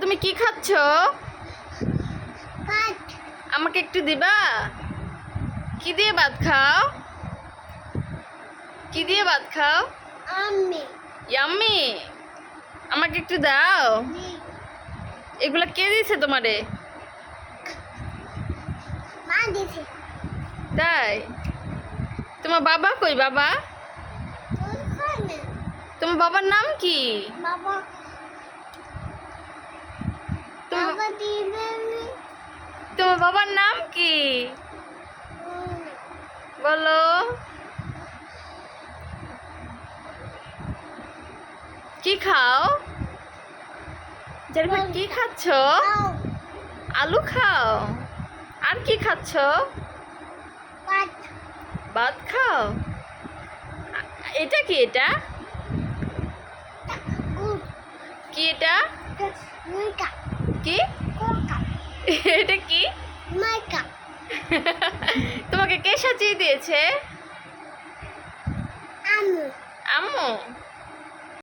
তুমি কি খাচ্ছ? আমাকে একটু দিবা? কি দিয়ে ভাত খাও? কি দিয়ে ভাত খাও? আমি ইয়াম্মি আমাকে একটু দাও। এগুলা কে দিয়েছে তোমারে? তাই? তোমার বাবা কই বাবা? তোমার বাবার নাম কি? বাবা তোমার বাবার নাম কি? বলো। কি খাও? জারিফা কি খাচ্ছ? আলু খাও? আর কি খাচ্ছ? ভাত। খাও? এটা কি এটা? কি এটা? কি? এটা কি? মাইকা। তোমাকে কে সাজিয়ে দিয়েছে? আম্মু। আম্মু?